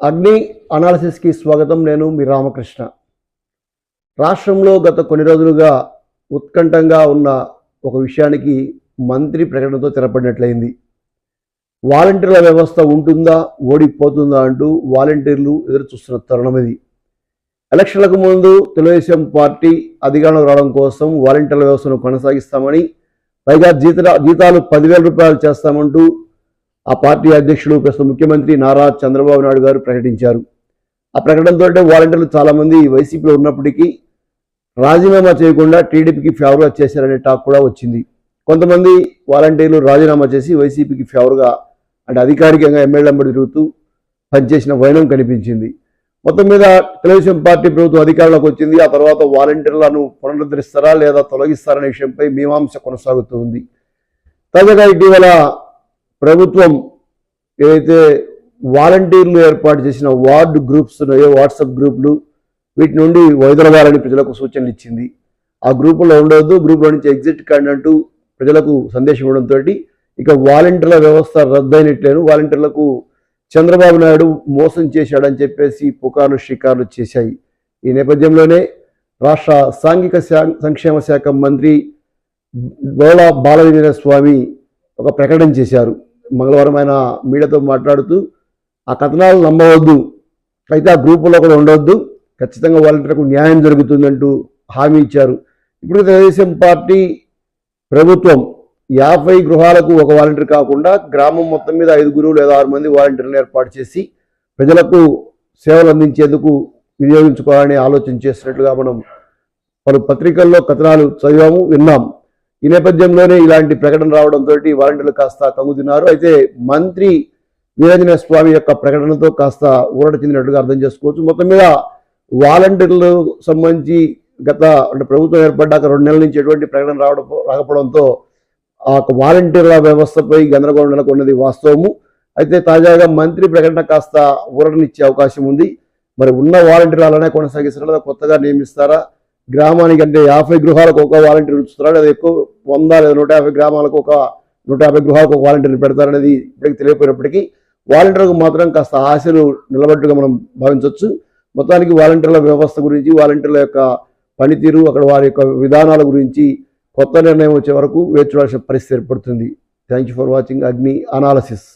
అగ్ని అనాలిసిస్కి స్వాగతం నేను మీ రామకృష్ణ. రాష్ట్రంలో గత కొన్ని రోజులుగా ఉత్కంఠంగా ఉన్న ఒక విషయానికి మంత్రి ప్రకటనతో తెరపడినట్లయింది. వాలంటీర్ల వ్యవస్థ ఉంటుందా ఓడిపోతుందా అంటూ వాలంటీర్లు ఎదురు చూస్తున్న తరుణం ఇది. ఎలక్షన్లకు ముందు తెలుగుదేశం పార్టీ అధికారంలో రావడం కోసం వాలంటీర్ల వ్యవస్థను కొనసాగిస్తామని పైగా జీత జీతాలు పదివేల రూపాయలు చేస్తామంటూ ఆ పార్టీ అధ్యక్షుడు ప్రస్తుత ముఖ్యమంత్రి నారా చంద్రబాబు నాయుడు గారు ప్రకటించారు. ఆ ప్రకటనతో వాలంటీర్లు చాలామంది వైసీపీలో ఉన్నప్పటికీ రాజీనామా చేయకుండా టీడీపీకి ఫేవర్గా చేశారనే టాక్ కూడా వచ్చింది. కొంతమంది వాలంటీర్లు రాజీనామా చేసి వైసీపీకి ఫేవర్గా అంటే అధికారికంగా ఎమ్మెల్యే వెంబడి తిరుగుతూ పనిచేసిన వైనం కనిపించింది. మొత్తం మీద తెలుగుదేశం పార్టీ ప్రభుత్వం అధికారంలోకి వచ్చింది. ఆ తర్వాత వాలంటీర్లను పునరుద్ధరిస్తారా లేదా తొలగిస్తారనే విషయంపై మీమాంస కొనసాగుతూ ఉంది. తాజాగా ఇటీవల ప్రభుత్వం ఏదైతే వాలంటీర్లు ఏర్పాటు చేసిన వార్డు గ్రూప్స్ ఉన్నాయో వాట్సాప్ గ్రూపులు వీటి నుండి వైదొలగాలని ప్రజలకు సూచనలు ఇచ్చింది. ఆ గ్రూపులో ఉండవద్దు గ్రూపులో నుంచి ఎగ్జిట్ కాండి అంటూ ప్రజలకు సందేశం ఇవ్వడంతో ఇక వాలంటీర్ల వ్యవస్థ రద్దయినట్లేను. వాలంటీర్లకు చంద్రబాబు నాయుడు మోసం చేశాడని చెప్పేసి పుకార్లు షికార్లు చేశాయి. ఈ నేపథ్యంలోనే రాష్ట్ర సాంఘిక సంక్షేమ శాఖ మంత్రి బోళా బాలవీర స్వామి ఒక ప్రకటన చేశారు. మంగళవారం ఆయన మీడియాతో మాట్లాడుతూ ఆ కథనాలు నమ్మవద్దు. అయితే ఆ గ్రూపులో కూడా ఉండవద్దు ఖచ్చితంగా వాలంటీర్లకు న్యాయం జరుగుతుందంటూ హామీ ఇచ్చారు. ఇప్పుడు తెలుగుదేశం పార్టీ ప్రభుత్వం యాభై గృహాలకు ఒక వాలంటీర్ కాకుండా గ్రామం మొత్తం మీద ఐదుగురు లేదా ఆరు మంది వాలంటీర్లను ఏర్పాటు చేసి ప్రజలకు సేవలు అందించేందుకు వినియోగించుకోవాలని ఆలోచన చేసినట్లుగా మనం పలు పత్రికల్లో కథనాలు చదివాము విన్నాం. ఈ నేపథ్యంలోనే ఇలాంటి ప్రకటన రావడంతో వాలంటీర్లు కాస్త కంగుతిన్నారు. అయితే మంత్రి వీరాంజనేయ స్వామి యొక్క ప్రకటనతో కాస్త ఊరట చెందినట్టుగా అర్థం చేసుకోవచ్చు. మొత్తం మీద వాలంటీర్లు సంబంధించి గత అంటే ప్రభుత్వం ఏర్పడ్డాక రెండు నెలల నుంచి ఎటువంటి ప్రకటన రావడం రాకపోవడంతో ఆ యొక్క వాలంటీర్ల వ్యవస్థపై గందరగోళం నెలకొన్నది వాస్తవము. అయితే తాజాగా మంత్రి ప్రకటన కాస్త ఊరటనిచ్చే అవకాశం ఉంది. మరి ఉన్న వాలంటీర్లు అలానే కొనసాగిస్తారా కొత్తగా నియమిస్తారా? గ్రామానికి అంటే యాభై గృహాలకు ఒక వాలంటీర్ ఉంచుతారా లేదా ఎక్కువ వంద లేదా నూట యాభై గ్రామాలకు ఒక నూట యాభై గృహాలకు ఒక వాలంటీర్లు పెడతారనేది ఇప్పటికి తెలియకపోయినప్పటికీ వాలంటీర్లకు మాత్రం కాస్త ఆశలు నిలబట్టుగా మనం భావించవచ్చు. మొత్తానికి వాలంటీర్ల వ్యవస్థ గురించి వాలంటీర్ల యొక్క పనితీరు అక్కడ వారి యొక్క విధానాల గురించి కొత్త నిర్ణయం వచ్చే వరకు వేచి చూడాల్సిన పరిస్థితి ఏర్పడుతుంది. Thank you for watching Agni analysis